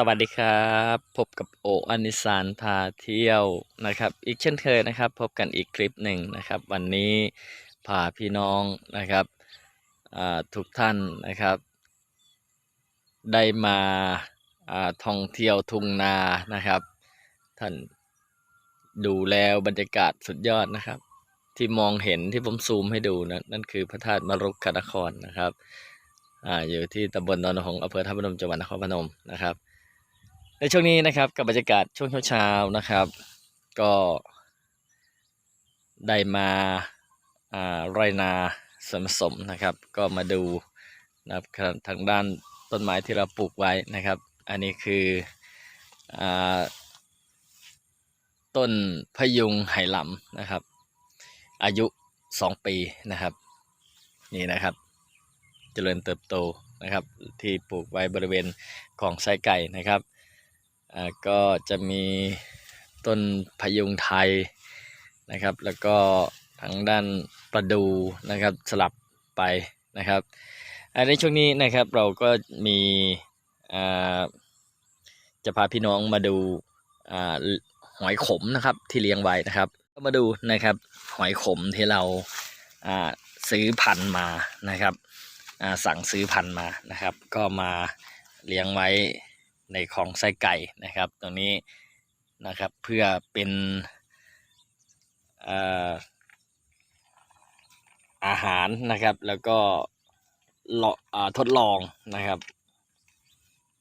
สวัสดีครับ พบกับโออนิสานพาเที่ยวนะครับ อีกเช่นเคยนะครับ พบกันอีกคลิปหนึ่งนะครับ วันนี้พาพี่น้องนะครับทุกท่านนะครับ ได้มาาท่องเที่ยวทุ่งนานะครับ ท่านดูแล้วบรรยากาศสุดยอดนะครับ ที่มองเห็นที่ผมซูมให้ดูนะนั่นคือพระธาตุมรุกขนครนะครับออยู่ที่ตำบลดอนหงอำเภอท่าพนมจังหวัดนครพนมนะครับ ในช่วงนี้นะครับกับบรรยากาศช่วงเช้าๆนะครับ ก็ได้มาอ่าไรนาสวนสมนะครับ ก็มาดูนะครับทางด้านต้นไม้ที่เราปลูกไว้นะครับ อันนี้คืออต้นพยุงไหหลำนะครับ อายุสองปีนะครับ นี่นะครับเจริญเติบโตนะครับ ที่ปลูกไว้บริเวณของไส้ไก่นะครับ ก็จะมีต้นพยุงไทยนะครับ แล้วก็ทางด้านประดูนะครับสลับไปนะครับในช่วงนี้นะครับเราก็มีจะพาพี่น้องมาดูอหอยขมนะครับที่เลี้ยงไว้นะครับก็มาดูนะครับหอยขมที่เราซื้อพันธุ์มานะครับสั่งซื้อพันธุ์มานะครับ ก็มาเลี้ยงไว้ ในของไส้ไก่นะครับตรงนี้นะครับเพื่อเป็นเอ่อาหารนะครับแล้วก็ทดลองนะครับ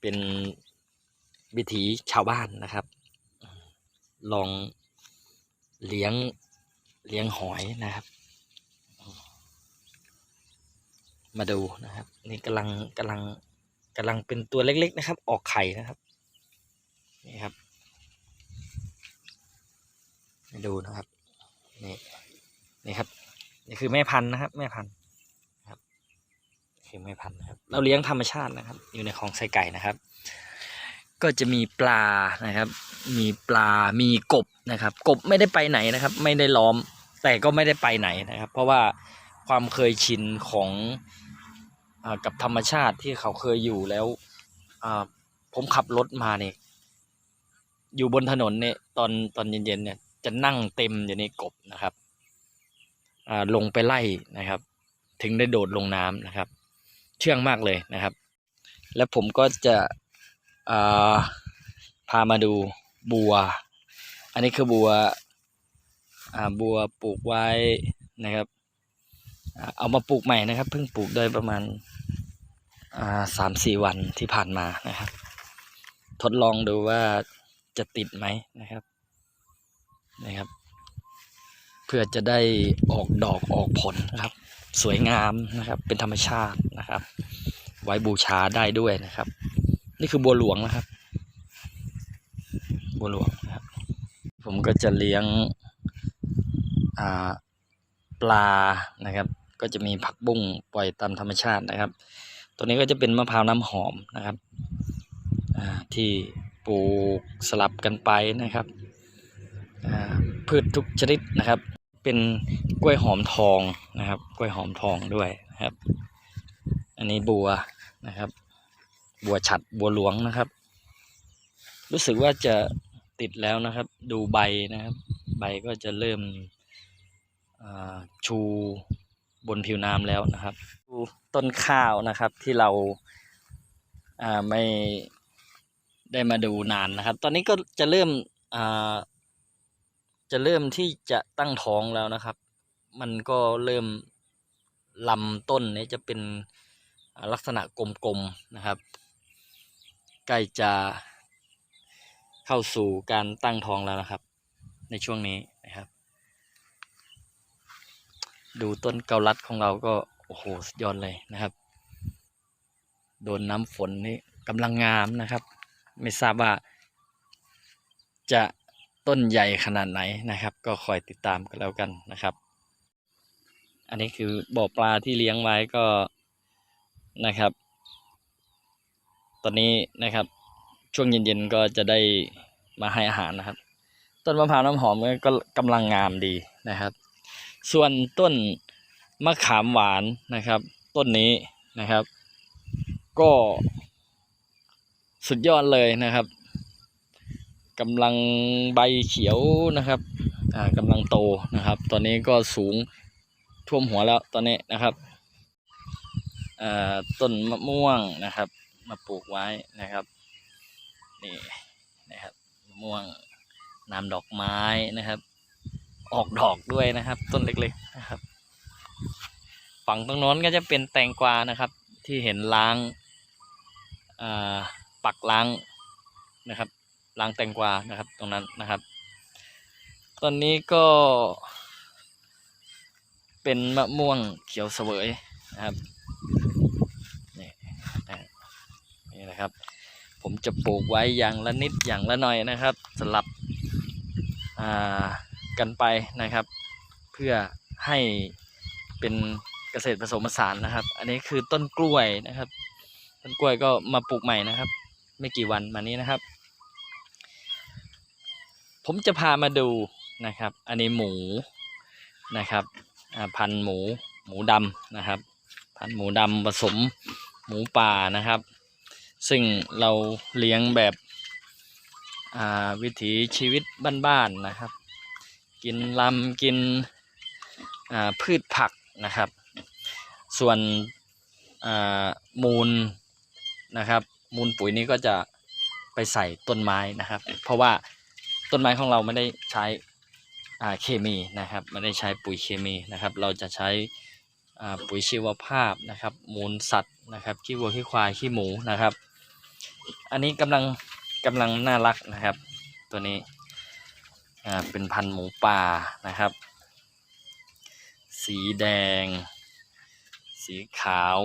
เป็นวิถีชาวบ้านนะครับ ลองเลี้ยงเลี้ยงหอยนะครับ มาดูนะครับ นี่กำลังกำลัง กำลังเป็นตัวเล็ก ๆ นะครับ ออกไข่นะครับนี่ครับมาดูนะครับ นี่นี่ครับนี่คือแม่พันธุ์นะครับ แม่พันธุ์ครับคือแม่พันธุ์นะครับ เราเลี้ยงธรรมชาตินะครับ อยู่ในของใส่ไก่นะครับ ก็จะมีปลานะครับ มีปลามีกบนะครับ กบไม่ได้ไปไหนนะครับ ไม่ได้ล้อมแต่ก็ไม่ได้ไปไหนนะครับ เพราะว่าความเคยชินของ กับธรรมชาติที่เขาเคยอยู่แล้วผมขับรถมาเนี่ยอยู่บนถนนเนี่ยตอนตอนเย็นๆเนี่ยจะนั่งเต็มอยู่ในกบนะครับลงไปไล่นะครับ ถึงได้โดดลงน้ำนะครับ เชื่องมากเลยนะครับ แล้วผมก็จะาพามาดูบัว อันนี้คือบัวบัวปลูกไว้นะครับ เอามาปลูกใหม่นะครับ เพิ่งปลูกได้ประมาณ สามสี่วันที่ผ่านมานะครับ ทดลองดูว่าจะติดไหมนะครับนะครับ เพื่อจะได้ออกดอกออกผลนะครับ สวยงามนะครับ เป็นธรรมชาตินะครับ ไว้บูชาได้ด้วยนะครับ นี่คือบัวหลวงนะครับ บัวหลวงนะครับ ผมก็จะเลี้ยงอ่าปลานะครับ ก็จะมีผักบุ้งปล่อยตามธรรมชาตินะครับ ตัวนี้ก็จะเป็นมะพร้าวน้ำหอมนะครับที่ปลูกสลับกันไปนะครับพืชทุกชนิดนะครับ เป็นกล้วยหอมทองนะครับ กล้วยหอมทองด้วยนะครับ อันนี้บัวนะครับ บัวฉัดบัวหลวงนะครับ รู้สึกว่าจะติดแล้วนะครับ ดูใบนะครับ ใบก็จะเริ่มอ่าชู บนผิวน้ำแล้วนะครับดูต้นข้าวนะครับที่เราอ่าไม่ได้มาดูนานนะครับ ตอนนี้ก็จะเริ่มอ่าจะเริ่มที่จะตั้งท้องแล้วนะครับ มันก็เริ่มลำต้นนี้จะเป็นลักษณะกลมๆนะครับใกล้จะเข้าสู่การตั้งท้องแล้วนะครับ ในช่วงนี้นะครับ ดูต้นเกาลัดของเราก็ โอ้โหสุดยอดเลยนะครับ โดนน้ำฝนนี่กำลังงามนะครับ ไม่ทราบว่า จะต้นใหญ่ขนาดไหนนะครับ ก็คอยติดตามกันแล้วกันนะครับ อันนี้คือบ่อปลาที่เลี้ยงไว้ก็นะครับ ตอนนี้นะครับ ช่วงเย็นๆก็จะได้มาให้อาหารนะครับ ต้นมะพร้าวน้ำหอมก็กำลังงามดีนะครับ ส่วนต้นมะขามหวานนะครับ ต้นนี้นะครับ ก็สุดยอดเลยนะครับกำลังใบเขียวนะครับอ่ากำลังโตนะครับ ตอนนี้ก็สูงท่วมหัวแล้วตอนนี้นะครับอ่าต้นมะม่วงนะครับ มาปลูกไว้นะครับนี่นะครับมะม่วงน้ำดอกไม้นะครับ ออกดอกด้วยนะครับ ต้นเล็กๆนะครับ ฝั่งตรงโน้นก็จะเป็นแตงกวานะครับ ที่เห็นล้างอ่าปักล้างนะครับล้างแตงกวานะครับ ตรงนั้นนะครับ ตอนนี้ก็ เป็นมะม่วงเขียวเสวยนะครับนี่นี่นะครับ ผมจะปลูกไว้อย่างละนิดอย่างละหน่อยนะครับสลับอ่า กันไปนะครับ เพื่อให้เป็นเกษตรผสมผสานนะครับ อันนี้คือต้นกล้วยนะครับ ต้นกล้วยก็มาปลูกใหม่นะครับ ไม่กี่วันมานี้นะครับ ผมจะพามาดูนะครับ อันนี้หมูนะครับพันหมูหมูดำนะครับ พันหมูดำผสมหมูป่านะครับ ซึ่งเราเลี้ยงแบบวิถีชีวิตบ้านๆนะครับ กินลำกินพืชผักนะครับ ส่วนมูลนะครับ มูลปุ๋ยนี้ก็จะไปใส่ต้นไม้นะครับ เพราะว่าต้นไม้ของเราไม่ได้ใช้เคมีนะครับไม่ได้ใช้ปุ๋ยเคมีนะครับ เราจะใช้ปุ๋ยชีวภาพนะครับ มูลสัตว์นะครับขี้วัวขี้ควายขี้หมูนะครับ อันนี้กำลังกำลังน่ารักนะครับ ตัวนี้ อ่าเป็นพันหมูป่านะครับ สีแดง สีขาว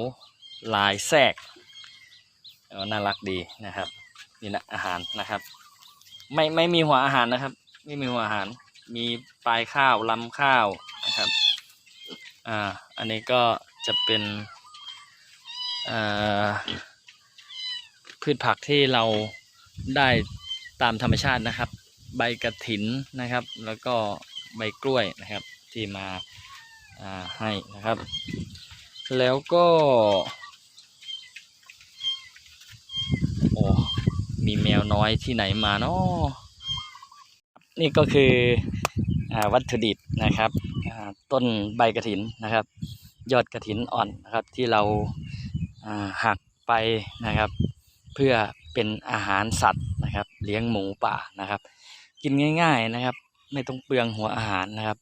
ลายแทรกเออน่ารักดีนะครับนี่นะอาหารนะครับ ไม่ไม่มีหัวอาหารนะครับ ไม่มีหัวอาหาร มีปลายข้าวลำข้าวนะครับอ่าอันนี้ก็จะเป็นอ่าพืชผักที่เราได้ตามธรรมชาตินะครับ ใบกระถินนะครับ แล้วก็ใบกล้วยนะครับที่มาาให้นะครับ แล้วก็โอ้มีแมวน้อยที่ไหนมาเนาะนี่ก็คืออวัตถุดิบนะครับต้นใบกระถินนะครับ ยอดกระถินอ่อนนะครับที่เราาหักไปนะครับ เพื่อเป็นอาหารสัตว์นะครับ เลี้ยงหมูป่านะครับ กินง่าย ๆนะครับ ไม่ต้องเปลืองหัวอาหารนะครับ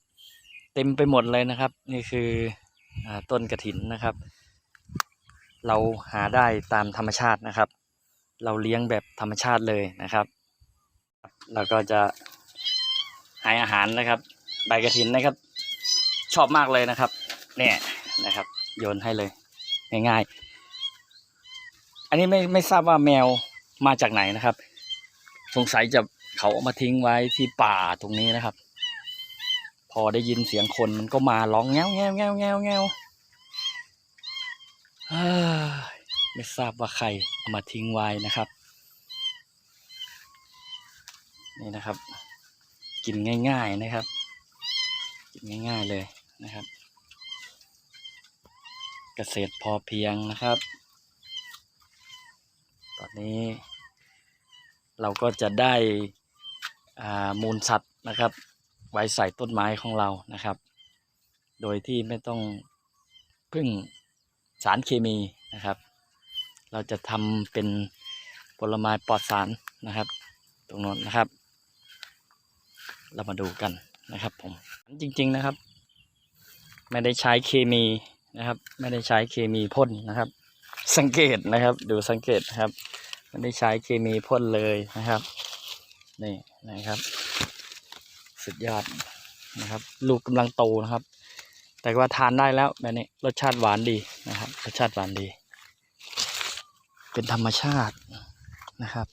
เต็มไปหมดเลยนะครับ นี่คืออต้นกระถินนะครับ เราหาได้ตามธรรมชาตินะครับ เราเลี้ยงแบบธรรมชาติเลยนะครับ เราก็จะให้อาหารนะครับ ใบกระถินนะครับ ชอบมากเลยนะครับเนี่ยนะครับ โยนให้เลยง่ายๆ อันนี้ไม่ไม่ทราบว่าแมวมาจากไหนนะครับ สงสัยจะ เขาเอามาทิ้งไว้ที่ป่าตรงนี้นะครับ พอได้ยินเสียงคนมันก็มาร้องแง้วแง้วแง้วแง้วแง้วไม่ทราบว่าใครเอามาทิ้งไว้นะครับ นี่นะครับ กินง่าย ๆนะครับ กินง่าย ๆเลยนะครับ เกษตรพอเพียงนะครับ ตอนนี้เราก็จะได้ มูลสัตว์นะครับไว้ใส่ต้นไม้ของเรานะครับ โดยที่ไม่ต้องพึ่งสารเคมีนะครับ เราจะทำเป็นผลไม้ปลอดสารนะครับ ตรงโน้นนะครับ เรามาดูกันนะครับผมจริง ๆนะครับ ไม่ได้ใช้เคมีนะครับ ไม่ได้ใช้เคมีพ่นนะครับ สังเกตนะครับ ดูสังเกตนะครับ ไม่ได้ใช้เคมีพ่นเลยนะครับนี่ นะครับ สุดยอดนะครับ ลูกกำลังโตนะครับ แต่ว่าทานได้แล้วแบบนี้รสชาติหวานดีนะครับ รสชาติหวานดี เป็นธรรมชาตินะครับ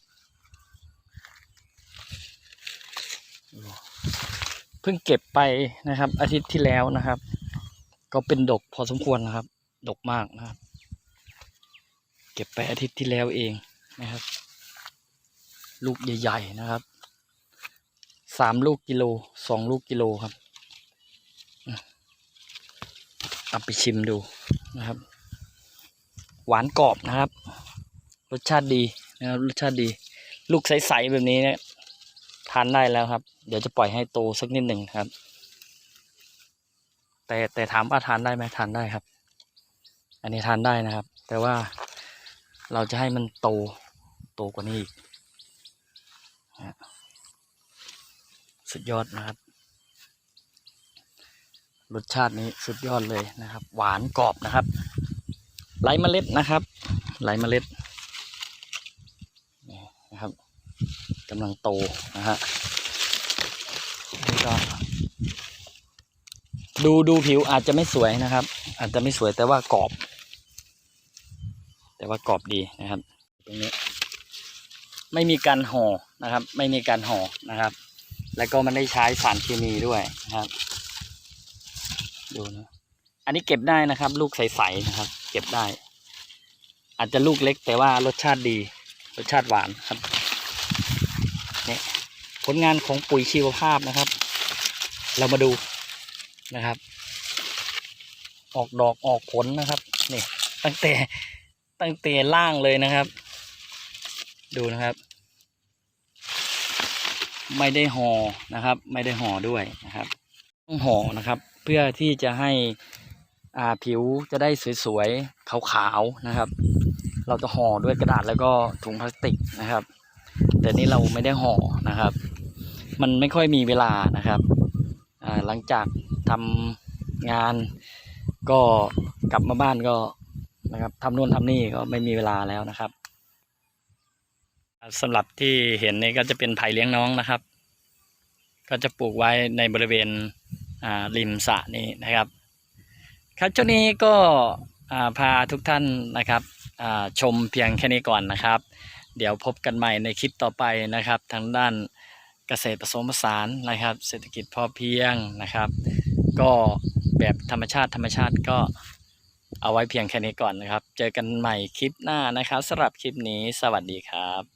เพิ่งเก็บไปนะครับ อาทิตย์ที่แล้วนะครับ ก็เป็นดกพอสมควรนะครับ ดกมากนะครับ เก็บไปอาทิตย์ที่แล้วเองนะครับ ลูกใหญ่ ๆ นะครับ สามลูกกิโลสองลูกกิโลครับเอาไปชิมดูนะครับ หวานกรอบนะครับ รสชาติดีนะครับรสชาติดี ลูกใสๆแบบนี้เนี่ยทานได้แล้วครับ เดี๋ยวจะปล่อยให้โตสักนิดหนึ่งครับ แต่แต่ถามว่าทานได้ไหมทานได้ครับ อันนี้ทานได้นะครับ แต่ว่าเราจะให้มันโตโตกว่านี้อีกนะ สุดยอดนะครับ รสชาตินี้สุดยอดเลยนะครับ หวานกรอบนะครับไร้เมล็ดนะครับไร้เมล็ดนี่นะครับกำลังโตนะฮะนี่ก็ดูดูผิวอาจจะไม่สวยนะครับ อาจจะไม่สวยแต่ว่ากรอบ แต่ว่ากรอบดีนะครับ ตรงนี้ ไม่มีการห่อนะครับ ไม่มีการห่อนะครับ แล้วก็มันได้ใช้สารเคมีด้วยนะครับ ดูนะอันนี้เก็บได้นะครับ ลูกใสๆนะครับ เก็บได้ อาจจะลูกเล็กแต่ว่ารสชาติดี รสชาติหวานครับเนี่ยผลงานของปุ๋ยชีวภาพนะครับ เรามาดูนะครับ ออกดอกออกผลนะครับนี่ตั้งแต่ตั้งแต่ล่างเลยนะครับ ดูนะครับ ไม่ได้ห่อนะครับ ไม่ได้ห่อด้วยนะครับต้องห่อนะครับ เพื่อที่จะให้อ่าผิวจะได้สวยๆขาวๆนะครับ เราจะห่อด้วยกระดาษแล้วก็ถุงพลาสติกนะครับ แต่นี่เราไม่ได้ห่อนะครับ มันไม่ค่อยมีเวลานะครับอ่าหลังจากทำงานก็กลับมาบ้านก็นะครับทำนู่นทำนี่ก็ไม่มีเวลาแล้วนะครับ สำหรับที่เห็นนี่ก็จะเป็นไผ่เลี้ยงน้องนะครับ ก็จะปลูกไว้ในบริเวณริมสระนี้นะครับ ครับช่วงนี้ก็พาทุกท่านนะครับชมเพียงแค่นี้ก่อนนะครับ เดี๋ยวพบกันใหม่ในคลิปต่อไปนะครับ ทางด้านเกษตรผสมผสานนะครับ เศรษฐกิจพอเพียงนะครับ ก็แบบธรรมชาติธรรมชาติก็เอาไว้เพียงแค่นี้ก่อนนะครับ เจอกันใหม่คลิปหน้านะครับสำหรับคลิปนี้สวัสดีครับ